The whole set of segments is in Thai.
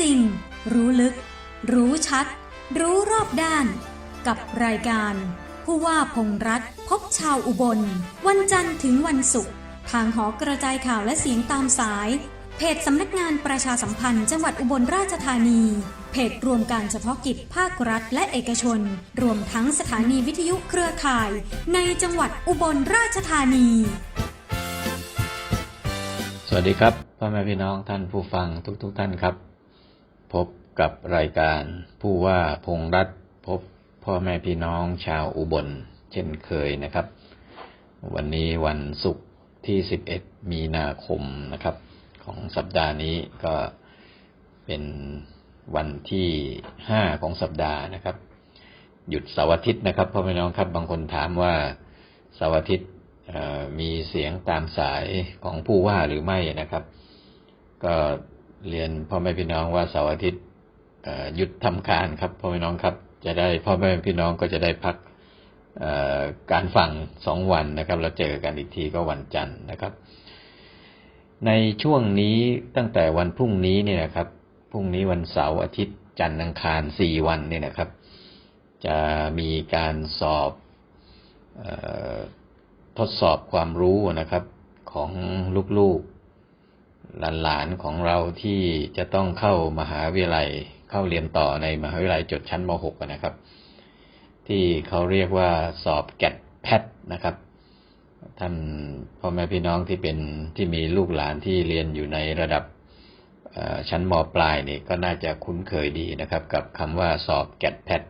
จริง รู้ลึก รู้ชัด รู้รอบด้าน กับรายการ ผู้ว่าพงษ์รัฐพบชาวอุบล วันจันทร์ถึงวันศุกร์ทางหอกระจายข่าวและเสียงตามสาย เพจสำนักงานประชาสัมพันธ์จังหวัดอุบลราชธานี เพจรวมการเฉพาะกิจภาครัฐและเอกชน รวมทั้งสถานีวิทยุเครือข่าย ในจังหวัดอุบลราชธานี สวัสดีครับพ่อแม่พี่น้องท่านผู้ฟังทุกๆทท่านครับ พบกับรายการผู้ว่าพงษ์รัฐพบพ่อแม่พี่น้องชาวอุบล เช่นเคยนะครับ วันนี้วันศุกร์ที่ 11 มีนาคมนะครับ ของสัปดาห์นี้ก็เป็นวันที่ 5 ของสัปดาห์นะครับ หยุดเสาร์อาทิตย์นะครับพ่อแม่พี่น้องครับบางคนถามว่าเสาร์อาทิตย์มีเสียงตามสายของผู้ว่าหรือไม่นะครับ ก็ เรียนพ่อแม่พี่น้องว่าเสาร์อาทิตย์หยุดทำการครับพ่อแม่พี่น้องครับ จะได้พ่อแม่พี่น้องก็จะได้พักการฟังสองวันนะครับแล้วเจอกันอีกทีก็วันจันทร์นะครับ ในช่วงนี้ตั้งแต่วันพรุ่งนี้เนี่ยนะครับพรุ่งนี้วันเสาร์อาทิตย์จันทร์อังคารสี่วันเนี่ยนะครับ จะมีการสอบออทดสอบความรู้นะครับของลูกๆ หลานๆของเราที่จะต้องเข้ามหาวิทยาลัยเข้าเรียนต่อในมหาวิทยาลัยจดชั้นม .6 นะครับ ที่เขาเรียกว่าสอบแกดแพทนะครับ ท่านพ่อแม่พี่น้องที่เป็นที่มีลูกหลานที่เรียนอยู่ในระดับชั้นมปลายนี่ก็น่าจะคุ้นเคยดีนะครับ กับคำว่าสอบแกดแพท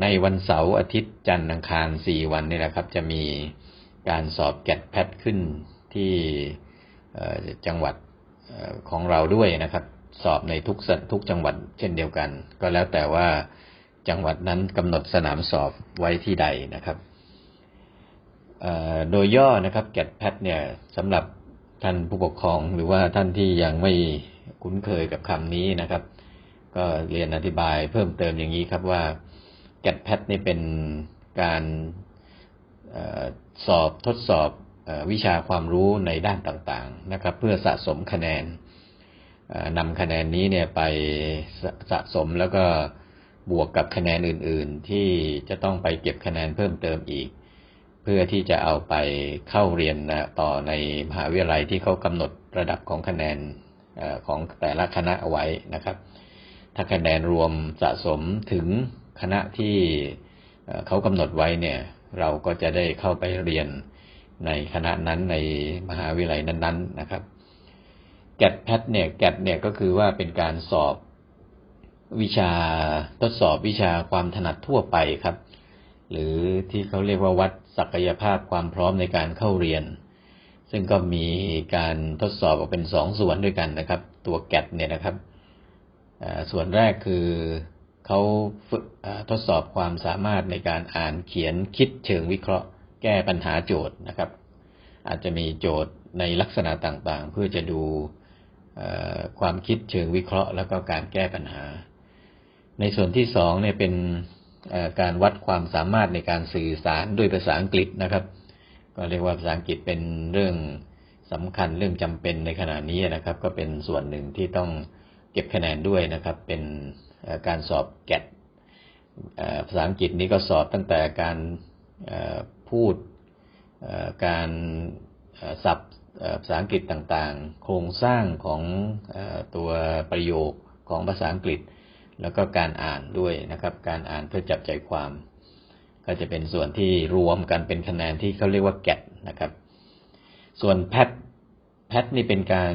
ในวันเสาร์อาทิตย์จันทร์อังคารสี่วันนี่นะครับ จะมีการสอบแกดแพทขึ้นที่ จังหวัดของเราด้วยนะครับ สอบในทุกทุกจังหวัดเช่นเดียวกัน ก็แล้วแต่ว่าจังหวัดนั้นกำหนดสนามสอบไว้ที่ใดนะครับโดยย่อนะครับแกดแพทเนี่ยสำหรับท่านผู้ปกครองหรือว่าท่านที่ยังไม่คุ้นเคยกับคำนี้นะครับ ก็เรียนอธิบายเพิ่มเติมอย่างนี้ครับว่าแกดแพทนี่เป็นการอสอบทดสอบ วิชาความรู้ในด้านต่างๆนะครับ เพื่อสะสมคะแนนนำคะแนนนี้เนี่ยไปสะสมแล้วก็บวกกับคะแนนอื่นๆ ที่จะต้องไปเก็บคะแนนเพิ่มเติมอีก เพื่อที่จะเอาไปเข้าเรียนต่อในมหาวิทยาลัยที่เขากำหนดระดับของคะแนนของแต่ละคณะเอาไว้นะครับ ถ้าคะแนนรวมสะสมถึงคณะที่เขากำหนดไว้เนี่ย เราก็จะได้เข้าไปเรียน ในคณะนั้นในมหาวิทยาลัยนั้น ๆ นะครับแกดแพทเนี่ยแกดเนี่ยก็คือว่าเป็นการสอบวิชาทดสอบวิชาความถนัดทั่วไปครับ หรือที่เขาเรียกว่าวัดศักยภาพความพร้อมในการเข้าเรียน ซึ่งก็มีการทดสอบออกเป็นสองส่วนด้วยกันนะครับ ตัวแกดเนี่ยนะครับส่วนแรกคือเขาทดสอบความสามารถในการอ่านเขียนคิดเชิงวิเคราะห์ แก้ปัญหาโจทย์นะครับ อาจจะมีโจทย์ในลักษณะต่างๆ เพื่อจะดูความคิดเชิงวิเคราะห์ แล้วก็การแก้ปัญหา ในส่วนที่สองเนี่ยเป็นการวัดความสามารถในการสื่อสารด้วยภาษาอังกฤษนะครับ ก็เรียกว่าภาษาอังกฤษเป็นเรื่องสำคัญเรื่องจำเป็นในขณะนี้นะครับ ก็เป็นส่วนหนึ่งที่ต้องเก็บคะแนนด้วยนะครับ เป็นการสอบแกดภาษาอังกฤษนี้ก็สอบตั้งแต่การ พูดการเอ่อศัพท์ภาษาอังกฤษต่างๆ โครงสร้างของตัวประโยคของภาษาอังกฤษ แล้วก็การอ่านด้วยนะครับ การอ่านเพื่อจับใจความ ก็จะเป็นส่วนที่รวมกันเป็นคะแนนที่เขาเรียกว่าแกดนะครับ ส่วนแพทแพทนี่เป็นการ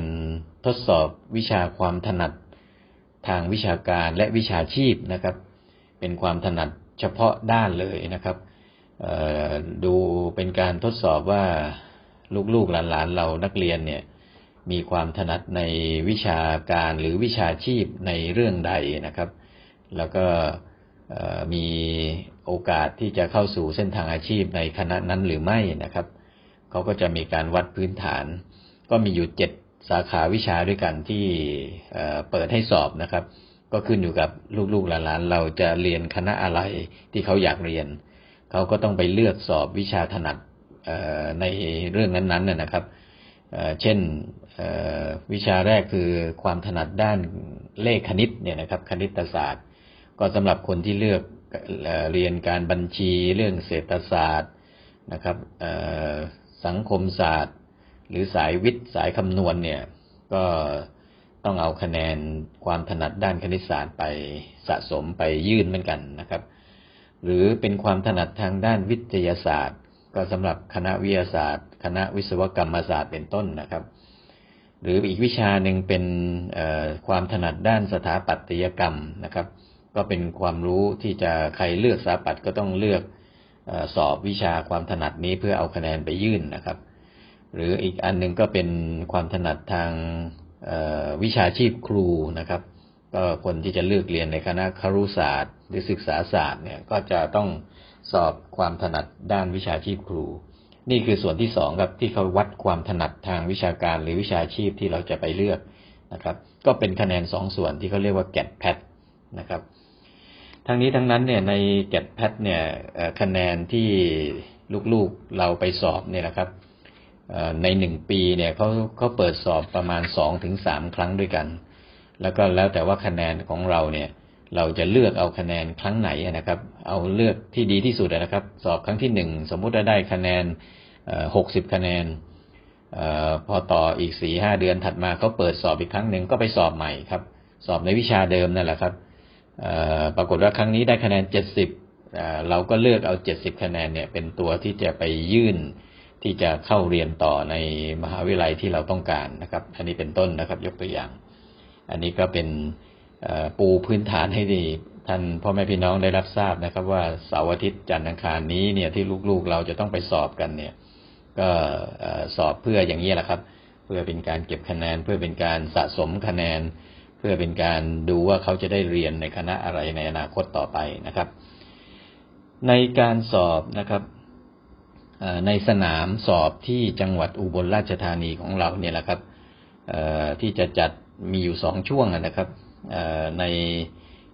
ทดสอบวิชาความถนัดทางวิชาการและวิชาชีพนะครับ เป็นความถนัดเฉพาะด้านเลยนะครับ ดูเป็นการทดสอบว่าลูกๆหลานๆ เรานักเรียนเนี่ยมีความถนัดในวิชาการหรือวิชาชีพในเรื่องใดนะครับ แล้วก็มีโอกาสที่จะเข้าสู่เส้นทางอาชีพในคณะนั้นหรือไม่นะครับเขาก็จะมีการวัดพื้นฐาน ก็มีอยู่เจ็ดสาขาวิชาด้วยกันที่เปิดให้สอบนะครับ ก็ขึ้นอยู่กับลูกๆหลานๆเราจะเรียนคณะอะไรที่เขาอยากเรียน เขาก็ต้องไปเลือกสอบวิชาถนัดในเรื่องนั้นๆนะนะครับเเช่นวิชาแรกคือความถนัดด้านเลขคณิตเนี่ยนะครับ คณิตศาสตร์ ก็สำหรับคนที่เลือกเอเรียนการบัญชีเรื่องเศรษฐศาสตร์นะครับสังคมศาสตร์ หรือสายวิทย์สายคำนวณเนี่ยก็ต้องเอาคะแนนความถนัดด้านคณิตศาสตร์ไปสะสมไปยื่นเหมือนกันนะครับ หรือเป็นความถนัดทางด้านวิทยาศาสตร์ ก็สำหรับคณะวิทยาศาสตร์ คณะวิศวกรรมศาสตร์เป็นต้นนะครับ หรืออีกวิชาหนึ่งเป็นความถนัดด้านสถาปัตยกรรมนะครับ ก็เป็นความรู้ที่จะใครเลือกสถาปัตย์ก็ต้องเลือกสอบวิชาความถนัดนี้เพื่อเอาคะแนนไปยื่นนะครับ หรืออีกอันหนึ่งก็เป็นความถนัดทางวิชาชีพครูนะครับ ก็คนที่จะเลือกเรียนในคณะครุศาสตร์ หรือศึกษาศาสตร์เนี่ยก็จะต้องสอบความถนัดด้านวิชาชีพครู นี่คือส่วนที่สองครับที่เขาวัดความถนัดทางวิชาการหรือวิชาชีพที่เราจะไปเลือกนะครับ ก็เป็นคะแนนสองส่วนที่เขาเรียกว่าแกดแพทนะครับ ทั้งนี้ทั้งนั้นเนี่ยในแกดแพทเนี่ยคะแนนที่ลูกๆเราไปสอบเนี่ยนะครับในหนึ่งปีเนี่ยเขาเขาเปิดสอบประมาณสองถึงสามครั้งด้วยกัน แล้วก็แล้วแต่ว่าคะแนนของเราเนี่ย เราจะเลือกเอาคะแนนครั้งไหนนะครับ เอาเลือกที่ดีที่สุดนะครับ สอบครั้งที่หนึ่งสมมุติว่าได้คะแนนหกสิบคะแนนออพอต่ออีกสี่ห้าเดือนถัดมาเขาเปิดสอบอีกครั้งหนึ่งก็ไปสอบใหม่ครับ สอบในวิชาเดิมนั่นแหละครับปรากฏว่าครั้งนี้ได้คะแนนเจ็ดสิบเราก็เลือกเอาเจ็ดสิบคะแนนเนี่ยเป็นตัวที่จะไปยื่นที่จะเข้าเรียนต่อในมหาวิทยาลัยที่เราต้องการนะครับ อันนี้เป็นต้นนะครับยกตัวอย่าง อันนี้ก็เป็นปูพื้นฐานให้ดีท่านพ่อแม่พี่น้องได้รับทราบนะครับ ว่าเสาร์อาทิตย์จันทร์อังคารนี้เนี่ยที่ลูกๆเราจะต้องไปสอบกันเนี่ย ก็สอบเพื่ออย่างนี้แหละครับ เพื่อเป็นการเก็บคะแนน เพื่อเป็นการสะสมคะแนน เพื่อเป็นการดูว่าเขาจะได้เรียนในคณะอะไรในอนาคตต่อไปนะครับ ในการสอบนะครับในสนามสอบที่จังหวัดอุบลราชธานีของเราเนี่ยแหละครับที่จะจัด มีอยู่สองช่วงนะครับใน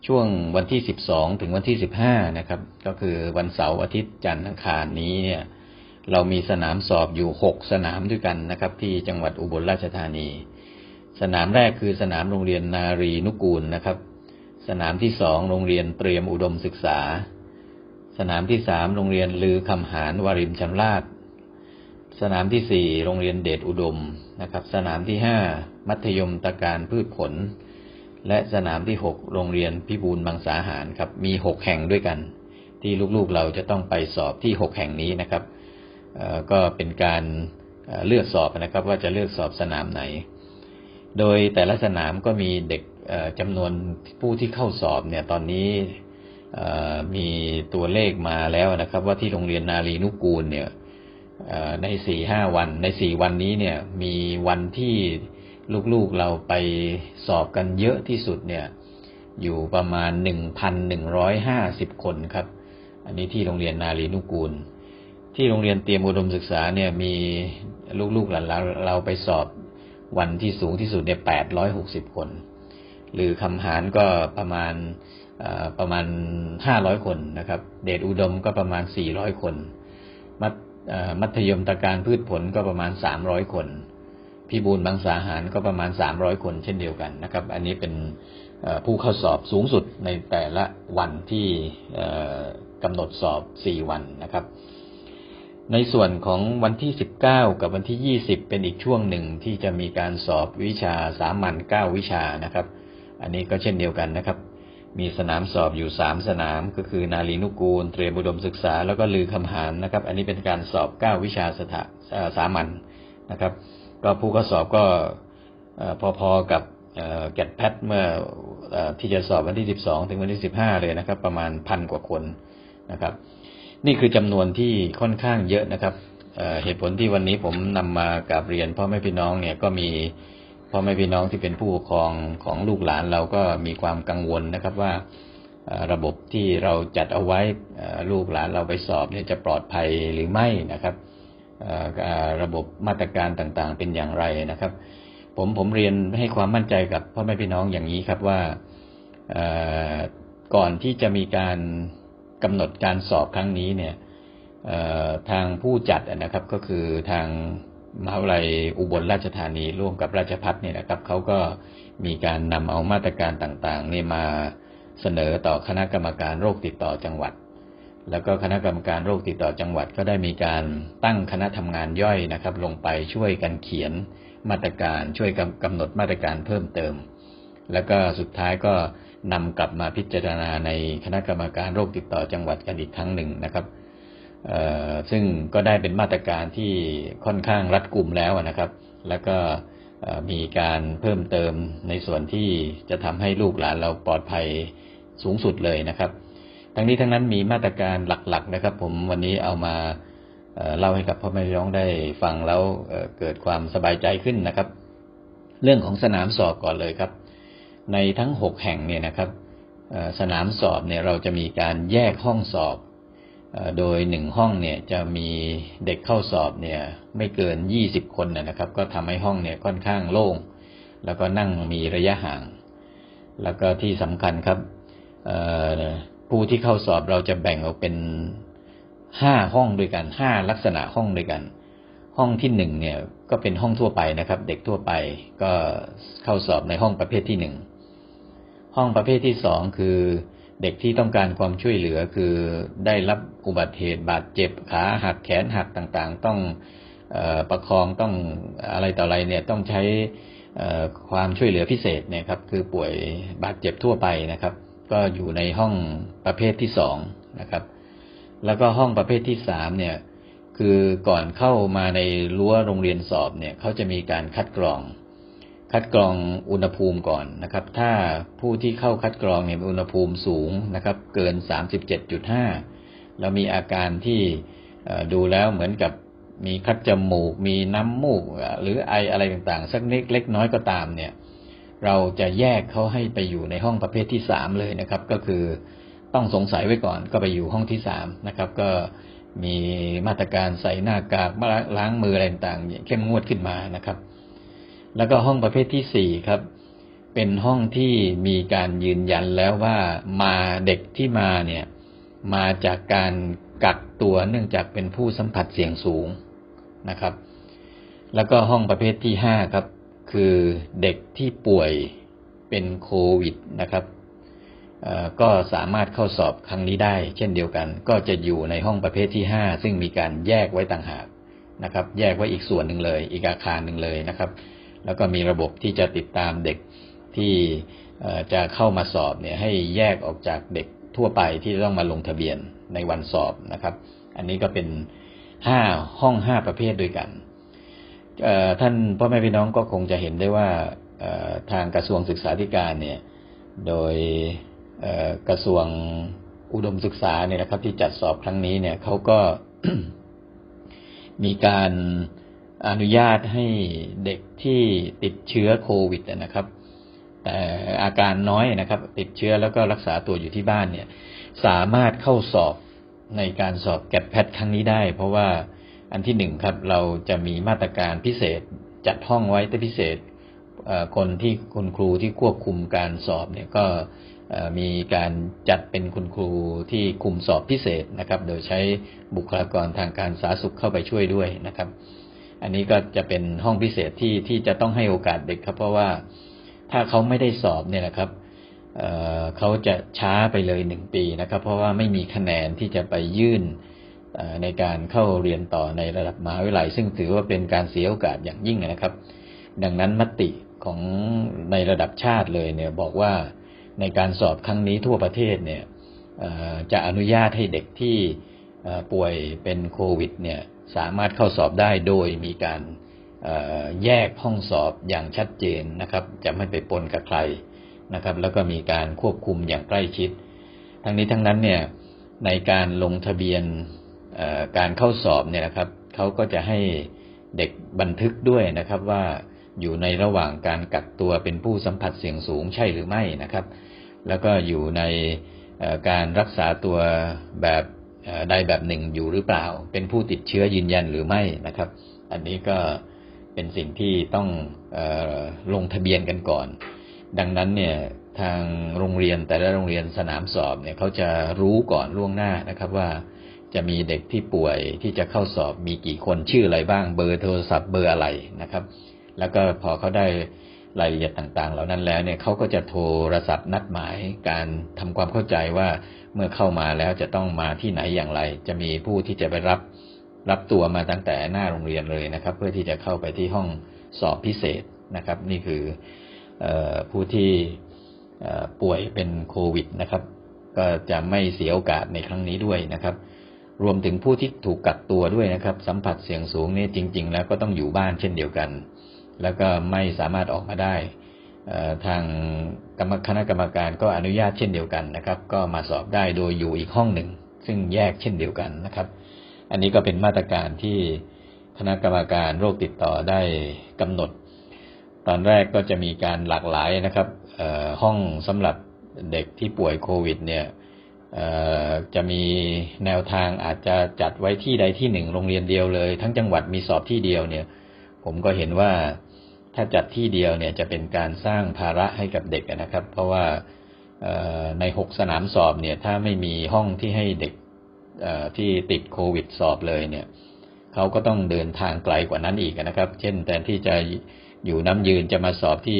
ช่วงวันที่สิบสองถึงวันที่สิบห้านะครับ ก็คือวันเสาร์อาทิตย์จันทร์อังคารนี้เนี่ย เรามีสนามสอบอยู่หกสนามด้วยกันนะครับ ที่จังหวัดอุบลราชธานี สนามแรกคือสนามโรงเรียนนารีนุกูลนะครับ สนามที่สองโรงเรียนเตรียมอุดมศึกษา สนามที่สามโรงเรียนลือคำหารวารินชำราบ สนามที่สี่โรงเรียนเดชอุดมนะครับ สนามที่ห้ามัธยมตะการพืชผล และสนามที่หกโรงเรียนพิบูลมังสาหารครับ มีหกแห่งด้วยกัน ที่ลูกๆเราจะต้องไปสอบที่หกแห่งนี้นะครับก็เป็นการเลือกสอบนะครับว่าจะเลือกสอบสนามไหน โดยแต่ละสนามก็มีเด็กจำนวนผู้ที่เข้าสอบเนี่ยตอนนี้มีตัวเลขมาแล้วนะครับ ว่าที่โรงเรียนนารีนุกูลเนี่ย ในสี่ห้าวัน ในสี่วันนี้เนี่ยมีวันที่ลูกๆเราไปสอบกันเยอะที่สุดเนี่ยอยู่ประมาณหนึ่งพันหนึ่งร้อยห้าสิบคนครับ อันนี้ที่โรงเรียนนารีนุกูล ที่โรงเรียนเตรียมอุดมศึกษาเนี่ยมีลูกๆหลานๆเราไปสอบวันที่สูงที่สุดเนี่ยแปดร้อยหกสิบคน หรือคำหารก็ประมาณประมาณห้าร้อยคนนะครับ เดชอุดมก็ประมาณสี่ร้อยคน มั มัธยมตะการพืชผลก็ประมาณสามร้อยคน พิบูลบางสาหารก็ประมาณสามร้อยคนเช่นเดียวกันนะครับ อันนี้เป็นผู้เข้าสอบสูงสุดในแต่ละวันที่กำหนดสอบสี่วันนะครับ ในส่วนของวันที่19กับวันที่20เป็นอีกช่วงหนึ่งที่จะมีการสอบวิชาสามัญ9วิชานะครับ อันนี้ก็เช่นเดียวกันนะครับ มีสนามสอบอยู่3สนาม ก็คือนารีนุกูล เตรียมอุดมศึกษา แล้วก็ลือคำหารนะครับ อันนี้เป็นการสอบ9วิชาสถาสามัญนะครับ ก็ผู้เข้าสอบก็พอๆกับแกดแพทเมื่อที่จะสอบวันที่12ถึงวันที่15เลยนะครับ ประมาณพันกว่าคนนะครับ นี่คือจำนวนที่ค่อนข้างเยอะนะครับเหตุผลที่วันนี้ผมนำมากราบเรียนพ่อแม่พี่น้องเนี่ยก็มี พ่อแม่พี่น้องที่เป็นผู้ปกครองของลูกหลานเราก็มีความกังวลนะครับว่าระบบที่เราจัดเอาไว้ลูกหลานเราไปสอบเนี่ยจะปลอดภัยหรือไม่นะครับระบบมาตรการต่างๆเป็นอย่างไรนะครับ ผมผมเรียนให้ความมั่นใจกับพ่อแม่พี่น้องอย่างนี้ครับว่าก่อนที่จะมีการกำหนดการสอบครั้งนี้เนี่ยทางผู้จัดนะครับก็คือทาง มหาวิทยาลัยอุบลราชธานีร่วมกับราชพัฒเนี่ยนะครับเขาก็มีการนำเอามาตรการต่างๆนี่มาเสนอต่อคณะกรรมการโรคติดต่อจังหวัด แล้วก็คณะกรรมการโรคติดต่อจังหวัด ก็ได้มีการตั้งคณะทำงานย่อยนะครับ ลงไปช่วยกันเขียนมาตรการช่วยกำกำหนดมาตรการเพิ่มเติม แล้วก็สุดท้ายก็นำกลับมาพิจารณาในคณะกรรมการโรคติดต่อจังหวัดกันอีกครั้งหนึ่งนะครับ ซึ่งก็ได้เป็นมาตรการที่ค่อนข้างรัดกุมแล้วนะครับ แล้วก็มีการเพิ่มเติมในส่วนที่จะทำให้ลูกหลานเราปลอดภัยสูงสุดเลยนะครับ ทั้งนี้ทั้งนั้นมีมาตรการหลักๆนะครับ ผมวันนี้เอามาเล่าให้กับพ่อแม่พี่น้องได้ฟังแล้วเกิดความสบายใจขึ้นนะครับ เรื่องของสนามสอบก่อนเลยครับ ในทั้งหกแห่งเนี่ยนะครับสนามสอบเนี่ยเราจะมีการแยกห้องสอบ โดยหนึ่งห้องเนี่ยจะมีเด็กเข้าสอบเนี่ยไม่เกินยี่สิบคนนะครับ ก็ทำให้ห้องเนี่ยค่อนข้างโล่ง แล้วก็นั่งมีระยะห่าง แล้วก็ที่สำคัญครับผู้ที่เข้าสอบเราจะแบ่งออกเป็นห้าห้องด้วยกันห้าลักษณะห้องด้วยกัน ห้องที่หนึ่งเนี่ยก็เป็นห้องทั่วไปนะครับ เด็กทั่วไปก็เข้าสอบในห้องประเภทที่หนึ่งห้องประเภทที่สองคือ เด็กที่ต้องการความช่วยเหลือคือได้รับอุบัติเหตุบาดเจ็บขาหักแขนหักต่างๆ ต้องอประคองต้องอะไรต่ออะไรเนี่ยต้องใช้ความช่วยเหลือพิเศษเนี่ยครับ คือป่วยบาดเจ็บทั่วไปนะครับ ก็อยู่ในห้องประเภทที่สองนะครับ แล้วก็ห้องประเภทที่สามเนี่ยคือก่อนเข้ามาในรั้วโรงเรียนสอบเนี่ยเขาจะมีการคัดกรอง คัดกรองอุณหภูมิก่อนนะครับ ถ้าผู้ที่เข้าคัดกรองเนี่ยมีอุณหภูมิสูงนะครับ เกิน 37.5แล้วมีอาการที่ดูแล้วเหมือนกับมีคัดจมูก มีน้ำมูก หรือไออะไรต่างๆ สักนิดเล็กน้อยก็ตามเนี่ย เราจะแยกเขาให้ไปอยู่ในห้องประเภทที่สามเลยนะครับ ก็คือต้องสงสัยไว้ก่อนก็ไปอยู่ห้องที่สามนะครับ ก็มีมาตรการใส่หน้ากากล้างมืออะไรต่างๆเข้มงวดขึ้นมานะครับ แล้วก็ห้องประเภทที่สี่ครับ เป็นห้องที่มีการยืนยันแล้วว่ามาเด็กที่มาเนี่ย มาจากการกักตัวเนื่องจากเป็นผู้สัมผัสเสี่ยงสูงนะครับ แล้วก็ห้องประเภทที่ห้าครับ คือเด็กที่ป่วยเป็นโควิดนะครับก็สามารถเข้าสอบครั้งนี้ได้ เช่นเดียวกัน ก็จะอยู่ในห้องประเภทที่ห้าซึ่งมีการแยกไว้ต่างหากนะครับ แยกไว้อีกส่วนหนึ่งเลย อีกอาคารหนึ่งเลยนะครับ แล้วก็มีระบบที่จะติดตามเด็กที่จะเข้ามาสอบเนี่ยให้แยกออกจากเด็กทั่วไปที่ต้องมาลงทะเบียนในวันสอบนะครับ อันนี้ก็เป็นห้าห้องห้าประเภทด้วยกันท่านพ่อแม่พี่น้องก็คงจะเห็นได้ว่าทางกระทรวงศึกษาธิการเนี่ยโดยกระทรวงอุดมศึกษาเนี่ยนะครับที่จัดสอบครั้งนี้เนี่ยเขาก็มีการ อนุญาตให้เด็กที่ติดเชื้อโควิดนะครับ แต่อาการน้อยนะครับ ติดเชื้อแล้วก็รักษาตัวอยู่ที่บ้านเนี่ย สามารถเข้าสอบในการสอบแกดแพทครั้งนี้ได้ เพราะว่าอันที่หนึ่งครับ เราจะมีมาตรการพิเศษจัดห้องไว้แต่พิเศษคนที่คุณครูที่ควบคุมการสอบเนี่ยก็มีการจัดเป็นคุณครูที่คุมสอบพิเศษนะครับ โดยใช้บุคลากรทางการสาธารณสุขเข้าไปช่วยด้วยนะครับ อันนี้ก็จะเป็นห้องพิเศษที่ที่จะต้องให้โอกาสเด็กครับ เพราะว่าถ้าเขาไม่ได้สอบเนี่ยนะครับเเขาจะช้าไปเลยหนึ่งปีนะครับ เพราะว่าไม่มีคะแนนที่จะไปยื่นในการเข้าเรียนต่อในระดับมหาวิทยาลัย ซึ่งถือว่าเป็นการเสียโอกาสอย่างยิ่งนะครับ ดังนั้นมติของในระดับชาติเลยเนี่ยบอกว่าในการสอบครั้งนี้ทั่วประเทศเนี่ยจะอนุญาตให้เด็กที่ ป่วยเป็นโควิดเนี่ยสามารถเข้าสอบได้โดยมีการแยกห้องสอบอย่างชัดเจนนะครับ จะไม่ไปปนกับใครนะครับ แล้วก็มีการควบคุมอย่างใกล้ชิด ทั้งนี้ทั้งนั้นเนี่ยในการลงทะเบียนการเข้าสอบเนี่ยนะครับเขาก็จะให้เด็กบันทึกด้วยนะครับว่าอยู่ในระหว่างการกักตัวเป็นผู้สัมผัสเสี่ยงสูงใช่หรือไม่นะครับ แล้วก็อยู่ในการรักษาตัวแบบ ใดแบบหนึ่งอยู่หรือเปล่า เป็นผู้ติดเชื้อยืนยันหรือไม่นะครับ อันนี้ก็เป็นสิ่งที่ต้องออลงทะเบียนกันก่อน ดังนั้นเนี่ยทางโรงเรียนแต่ละโรงเรียนสนามสอบเนี่ยเขาจะรู้ก่อนล่วงหน้านะครับว่าจะมีเด็กที่ป่วยที่จะเข้าสอบมีกี่คนชื่ออะไรบ้างเบอร์โทรศัพท์เบอร์อะไรนะครับ แล้วก็พอเขาได้ รายละเอียดต่าง ๆ เหล่านั้นแล้วเนี่ยเขาก็จะโทรศัพท์นัดหมายการทำความเข้าใจว่าเมื่อเข้ามาแล้วจะต้องมาที่ไหนอย่างไร จะมีผู้ที่จะไปรับรับตัวมาตั้งแต่หน้าโรงเรียนเลยนะครับ เพื่อที่จะเข้าไปที่ห้องสอบพิเศษนะครับ นี่คืออผู้ที่ป่วยเป็นโควิดนะครับ ก็จะไม่เสียโอกาสในครั้งนี้ด้วยนะครับรวมถึงผู้ที่ถูกกักตัวด้วยนะครับ สัมผัสเสี่ยงสูงนี่จริง ๆ แล้วก็ต้องอยู่บ้านเช่นเดียวกัน แล้วก็ไม่สามารถออกมาได้ทางกรรมคณะกรรมการก็อนุญาตเช่นเดียวกันนะครับ ก็มาสอบได้โดยอยู่อีกห้องหนึ่ง ซึ่งแยกเช่นเดียวกันนะครับ อันนี้ก็เป็นมาตรการที่คณะกรรมการโรคติดต่อได้กำหนด ตอนแรกก็จะมีการหลากหลายนะครับห้องสำหรับเด็กที่ป่วยโควิด เนี่ยจะมีแนวทางอาจจะจัดไว้ที่ใดที่หนึ่งโรงเรียนเดียวเลย ทั้งจังหวัดมีสอบที่เดียวเนี่ย ผมก็เห็นว่า ถ้าจัดที่เดียวเนี่ยจะเป็นการสร้างภาระให้กับเด็กนะครับ เพราะว่าในหกสนามสอบเนี่ยถ้าไม่มีห้องที่ให้เด็กที่ติดโควิดสอบเลยเนี่ยเขาก็ต้องเดินทางไกลกว่านั้นอีกนะครับ เช่นแทนที่จะอยู่น้ำยืนจะมาสอบที่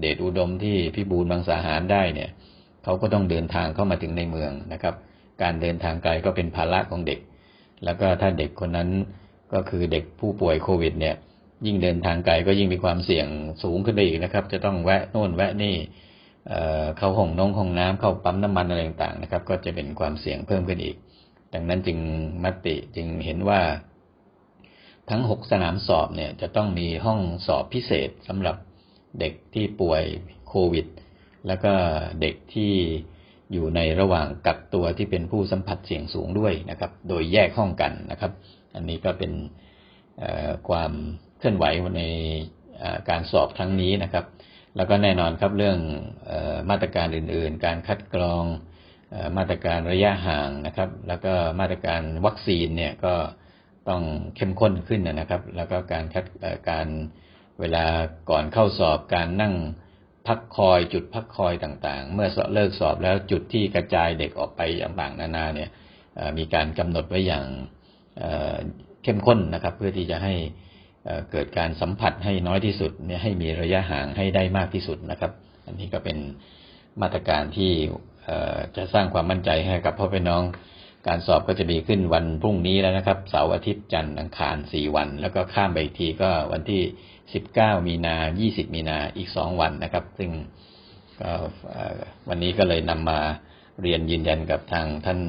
เดชอุดมที่พิบูลบางสาหารได้เนี่ยเขาก็ต้องเดินทางเข้ามาถึงในเมืองนะครับ การเดินทางไกลก็เป็นภาระของเด็ก แล้วก็ถ้าเด็กคนนั้นก็คือเด็กผู้ป่วยโควิดเนี่ย ยิ่งเดินทางไกลก็ยิ่งมีความเสี่ยงสูงขึ้นไปอีกนะครับ จะต้องแวะโน่นแวะนี่เข้าห้องน้องห้องน้ำเข้าปั๊มน้ำมันอะไรต่างๆนะครับ ก็จะเป็นความเสี่ยงเพิ่มขึ้นอีก ดังนั้นจึงมติจึงเห็นว่า ทั้งหกสนามสอบเนี่ยจะต้องมีห้องสอบพิเศษสำหรับเด็กที่ป่วยโควิด แล้วก็เด็กที่อยู่ในระหว่างกักตัวที่เป็นผู้สัมผัสเสี่ยงสูงด้วยนะครับ โดยแยกห้องกันนะครับ อันนี้ก็เป็นความ ลื่อนไหวในการสอบครั้งนี้นะครับ แล้วก็แน่นอนครับเรื่องมาตรการอื่น ๆ การคัดกรองมาตรการระยะห่างนะครับ แล้วก็มาตรการวัคซีนเนี่ยก็ต้องเข้มข้นขึ้นนะครับ แล้วก็การคัดการเวลาก่อนเข้าสอบการนั่งพักคอยจุดพักคอยต่างๆ เมื่อเลิกสอบแล้วจุดที่กระจายเด็กออกไปต่างๆนานาเนี่ยมีการกำหนดไว้อย่างเอ่อเข้มข้นนะครับ เพื่อที่จะให้ เกิดการสัมผัสให้น้อยที่สุดเนี่ยให้มีระยะห่างให้ได้มากที่สุดนะครับ อันนี้ก็เป็นมาตรการที่จะสร้างความมั่นใจให้กับพ่อพี่น้อง การสอบก็จะมีขึ้นวันพรุ่งนี้แล้วนะครับเสาร์อาทิตย์จันทร์อังคารสี่วัน แล้วก็ข้ามไปอีกทีก็วันที่สิบเก้ามีนายี่สิบมีนาอีกสองวันนะครับ ซึ่งก็วันนี้ก็เลยนำมาเรียนยืนยันกับทางท่าน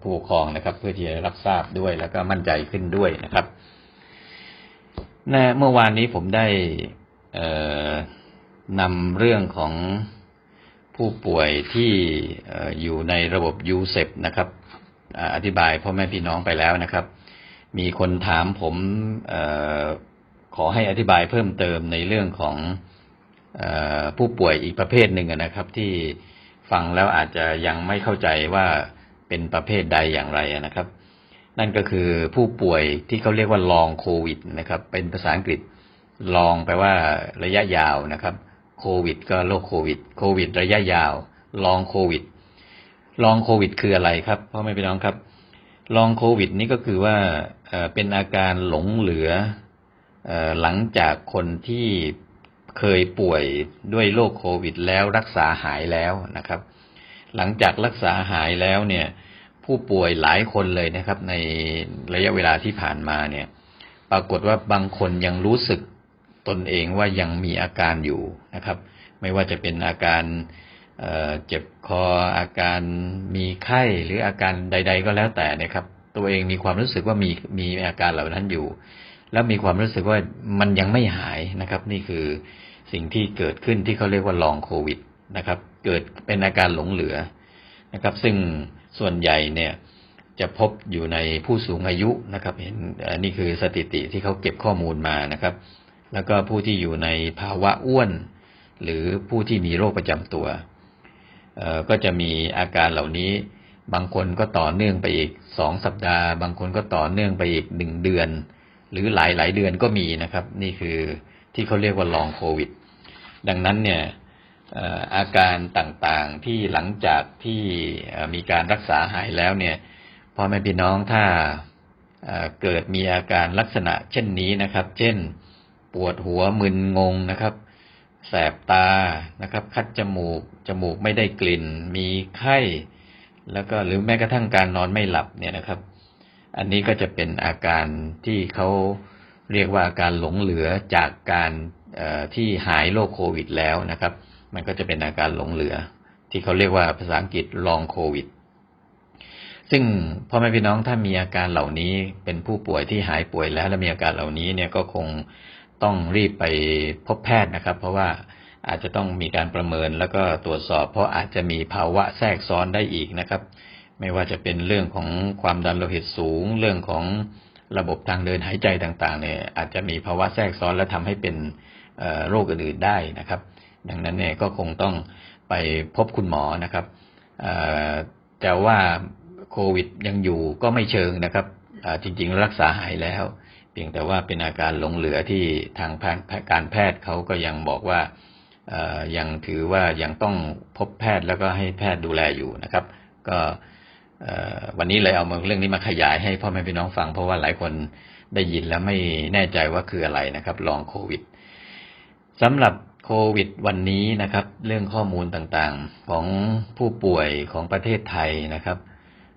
ผู้ปกครองนะครับ เพื่อที่จะรับทราบด้วยแล้วก็มั่นใจขึ้นด้วยนะครับ ในเมื่อวานนี้ผมได้เนำเรื่องของผู้ป่วยที่ออยู่ในระบบยูเซปนะครับออธิบายพ่อแม่พี่น้องไปแล้วนะครับ มีคนถามผมออขอให้อธิบายเพิ่มเติมในเรื่องของออผู้ป่วยอีกประเภทหนึ่งนะครับ ที่ฟังแล้วอาจจะยังไม่เข้าใจว่าเป็นประเภทใดอย่างไรนะครับ นั่นก็คือผู้ป่วยที่เขาเรียกว่าลองโควิดนะครับ เป็นภาษาอังกฤษลองแปลว่าระยะยาวนะครับโควิด ก็โรคโควิด โควิด ระยะยาวลองโควิดลองโควิด คืออะไรครับพ่อแม่พี่น้องครับลองโควิด นี่ก็คือว่าเอ่อเป็นอาการหลงเหลือเอ่อหลังจากคนที่เคยป่วยด้วยโรคโควิด แล้วรักษาหายแล้วนะครับ หลังจากรักษาหายแล้วเนี่ย ผู้ป่วยหลายคนเลยนะครับ ในระยะเวลาที่ผ่านมาเนี่ย ปรากฏว่าบางคนยังรู้สึกตนเองว่ายังมีอาการอยู่นะครับ ไม่ว่าจะเป็นอาการเเจ็บคออาการมีไข้หรืออาการใด ๆ ก็แล้วแต่นะครับ ตัวเองมีความรู้สึกว่ามีมีอาการเหล่านั้นอยู่ แล้วมีความรู้สึกว่ามันยังไม่หายนะครับ นี่คือสิ่งที่เกิดขึ้นที่เขาเรียกว่าลองโควิดนะครับ เกิดเป็นอาการหลงเหลือนะครับ ซึ่ง ส่วนใหญ่เนี่ยจะพบอยู่ในผู้สูงอายุนะครับเห็นอ่อนี่คือสถิติที่เขาเก็บข้อมูลมานะครับ แล้วก็ผู้ที่อยู่ในภาวะอ้วน หรือผู้ที่มีโรคประจำตัวเอ่อก็จะมีอาการเหล่านี้บางคนก็ต่อเนื่องไปอีกสองสัปดาห์ บางคนก็ต่อเนื่องไปอีกหนึ่งเดือน หรือหลายหลายเดือนก็มีนะครับ นี่คือที่เขาเรียกว่าลองโควิด ดังนั้นเนี่ย อาการต่างๆที่หลังจากที่มีการรักษาหายแล้วเนี่ยพ่อแม่พี่น้องถ้าเกิดมีอาการลักษณะเช่นนี้นะครับ เช่น ปวดหัวมึนงงนะครับ แสบตานะครับ คัดจมูก จมูกไม่ได้กลิ่น มีไข้ แล้วก็หรือแม้กระทั่งการนอนไม่หลับเนี่ยนะครับ อันนี้ก็จะเป็นอาการที่เขาเรียกว่าอาการหลงเหลือจากการที่หายโรคโควิดแล้วนะครับ มันก็จะเป็นอาการหลงเหลือ ที่เขาเรียกว่าภาษาอังกฤษลองโควิดซึ่งพ่อแม่พี่น้องถ้ามีอาการเหล่านี้เป็นผู้ป่วยที่หายป่วยแล้วและมีอาการเหล่านี้เนี่ยก็คงต้องรีบไปพบแพทย์นะครับ เพราะว่าอาจจะต้องมีการประเมินแล้วก็ตรวจสอบ เพราะอาจจะมีภาวะแทรกซ้อนได้อีกนะครับ ไม่ว่าจะเป็นเรื่องของความดันโลหิตสูง เรื่องของระบบทางเดินหายใจต่างๆเนี่ยอาจจะมีภาวะแทรกซ้อนและทำให้เป็นโรคอื่นๆได้นะครับ ดังนั้นเนี่ยก็คงต้องไปพบคุณหมอนะครับแต่ว่าโควิดยังอยู่ก็ไม่เชิงนะครับจริงๆรักษาหายแล้ว เพียงแต่ว่าเป็นอาการหลงเหลือที่ทางแพทย์การแพทย์เขาก็ยังบอกว่ายังถือว่ายังต้องพบแพทย์แล้วก็ให้แพทย์ดูแลอยู่นะครับ ก็วันนี้เลยเอามาเรื่องนี้มาขยายให้พ่อแม่พี่น้องฟัง เพราะว่าหลายคนได้ยินแล้วไม่แน่ใจว่าคืออะไรนะครับลองโควิดสำหรับ โควิดวันนี้นะครับ เรื่องข้อมูลต่างๆของผู้ป่วยของประเทศไทยนะครับ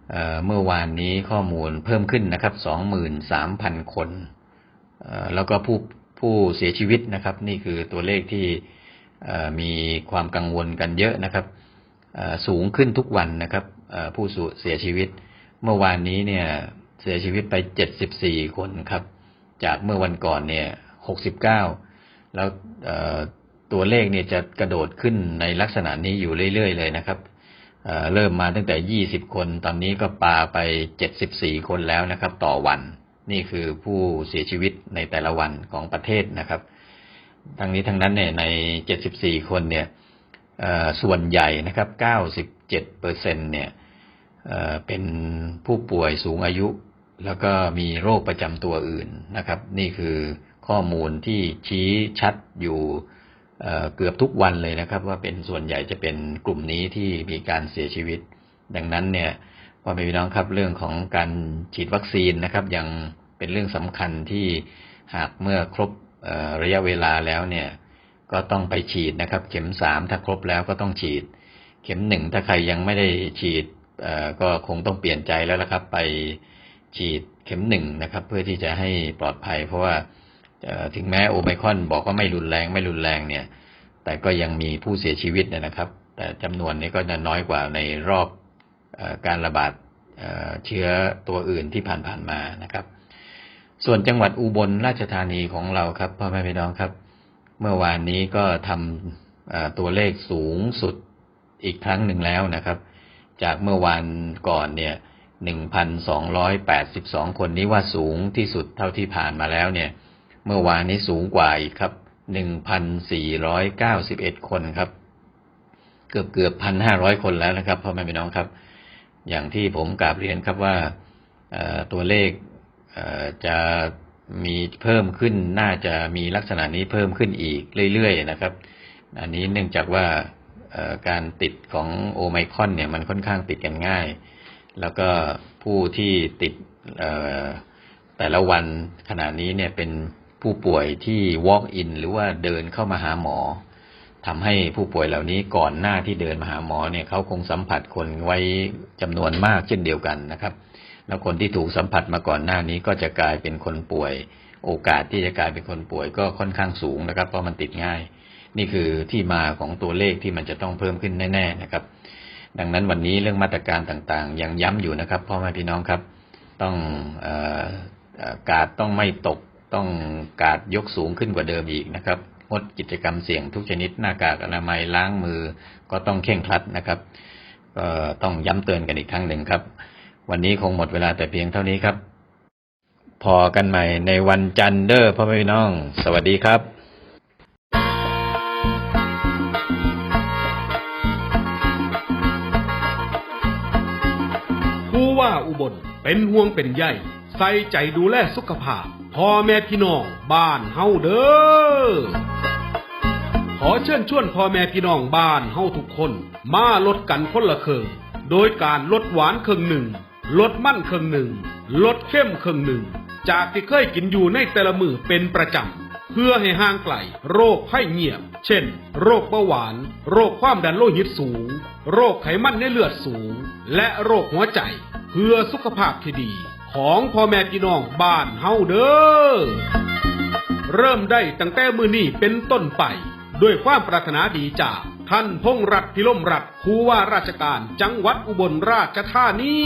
เเมื่อวานนี้ข้อมูลเพิ่มขึ้นนะครับ23,000คนเอ่อแล้วก็ผู้ผู้เสียชีวิตนะครับ นี่คือตัวเลขที่มีความกังวลกันเยอะนะครับสูงขึ้นทุกวันนะครับผู้สูเสียชีวิต เมื่อวานนี้เนี่ยเสียชีวิตไป74คนครับ จากเมื่อวันก่อนเนี่ย69แล้วเอ่อ ตัวเลขเนี่ยจะกระโดดขึ้นในลักษณะนี้อยู่เรื่อยๆเลยนะครับเริ่มมาตั้งแต่ 20 คน ตอนนี้ก็ปาไป 74 คนแล้วนะครับ ต่อวัน นี่คือผู้เสียชีวิตในแต่ละวันของประเทศนะครับ ทั้งนี้ทั้งนั้นเนี่ยใน 74 คนเนี่ยเอ่อส่วนใหญ่นะครับ 97เปอร์เซ็นเนี่ยเป็นผู้ป่วยสูงอายุ แล้วก็มีโรคประจำตัวอื่นนะครับ นี่คือข้อมูลที่ชี้ชัดอยู่ เกือบทุกวันเลยนะครับ ว่าเป็นส่วนใหญ่จะเป็นกลุ่มนี้ที่มีการเสียชีวิต ดังนั้นเนี่ยพ่อแม่พี่น้องครับเรื่องของการฉีดวัคซีนนะครับยังเป็นเรื่องสำคัญที่หากเมื่อครบระยะเวลาแล้วเนี่ยก็ต้องไปฉีดนะครับ เข็มสามถ้าครบแล้วก็ต้องฉีด เข็มหนึ่งถ้าใครยังไม่ได้ฉีดก็คงต้องเปลี่ยนใจแล้วละครับ ไปฉีดเข็มหนึ่งนะครับ เพื่อที่จะให้ปลอดภัย เพราะว่า ถึงแม้โอไมคอนบอกว่าไม่รุนแรงไม่รุนแรงเนี่ย แต่ก็ยังมีผู้เสียชีวิตนะครับ แต่จำนวนนี้ก็จะน้อยกว่าในรอบอการระบาดเชื้อตัวอื่นที่ผ่านๆมานะครับ ส่วนจังหวัดอุบลราชธานีของเราครับพ่อแม่พี่น้องครับ เมื่อวานนี้ก็ทำตัวเลขสูงสุดอีกครั้งหนึ่งแล้วนะครับ จากเมื่อวานก่อนเนี่ย1,282คนนี้ว่าสูงที่สุดเท่าที่ผ่านมาแล้วเนี่ย เมื่อวานนี้สูงกว่าอีกครับ1,491คนครับ เกือบเกือบพันห้าร้อยคนแล้วนะครับพ่อแม่พี่น้องครับ อย่างที่ผมกราบเรียนครับว่าตัวเลขจะมีเพิ่มขึ้น น่าจะมีลักษณะนี้เพิ่มขึ้นอีกเรื่อยๆนะครับ อันนี้เนื่องจากว่าการติดของโอไมคอนเนี่ยมันค่อนข้างติดกันง่าย แล้วก็ผู้ที่ติดแต่ละวันขณะนี้เนี่ยเป็น ผู้ป่วยที่ walk in หรือว่าเดินเข้ามาหาหมอทำให้ผู้ป่วยเหล่านี้ก่อนหน้าที่เดินมาหาหมอเนี่ยเขาคงสัมผัสคนไว้จำนวนมากเช่นเดียวกันนะครับ แล้วคนที่ถูกสัมผัสมาก่อนหน้านี้ก็จะกลายเป็นคนป่วย โอกาสที่จะกลายเป็นคนป่วยก็ค่อนข้างสูงนะครับ เพราะมันติดง่าย นี่คือที่มาของตัวเลขที่มันจะต้องเพิ่มขึ้นแน่ๆนะครับ ดังนั้นวันนี้เรื่องมาตรการต่างๆ ยังย้ำอยู่นะครับพ่อแม่พี่น้องครับ ต้องออเอ่อกาดต้องไม่ตก ต้องกาดยกสูงขึ้นกว่าเดิมอีกนะครับงดกิจกรรมเสี่ยงทุกชนิดหน้ากากอนามัยล้างมือก็ต้องเข่งครัดนะครับก็ต้องย้ำเตือนกันอีกครั้งหนึ่งครับ วันนี้คงหมดเวลาแต่เพียงเท่านี้ครับ พอกันใหม่ในวันจันทร์เด้อพ่อแม่พี่น้อง สวัสดีครับผู้ว่าอุบลเป็นห่วงเป็นใย ใส่ใจดูแลสุขภาพพ่อแม่พี่น้องบ้านเฮาเด้อ ขอเชิญชวนพ่อแม่พี่น้องบ้านเฮาทุกคน มาลดกันคนละเครึ่งโดยการลดหวานเครึ่งหนึ่งลดมันเครึ่งหนึ่งลดเข้มเครึ่งหนึ่งจากที่เคยกินอยู่ในแต่ละมือเป็นประจำ เพื่อให้ห่างไกลโรคไข้เงียบ เช่น โรคเบาหวาน โรคความดันโลหิตสูง โรคไขมันในเลือดสูง และโรคหัวใจ เพื่อสุขภาพที่ดี ของพ่อแม่พี่น้องบ้านเฮาเด้อ เริ่มได้ตั้งแต่มือนี้เป็นต้นไป ด้วยความปรารถนาดีจากท่านพงษ์รัตพิลมรัตผู้ว่าราชการจังหวัดอุบลราชธานี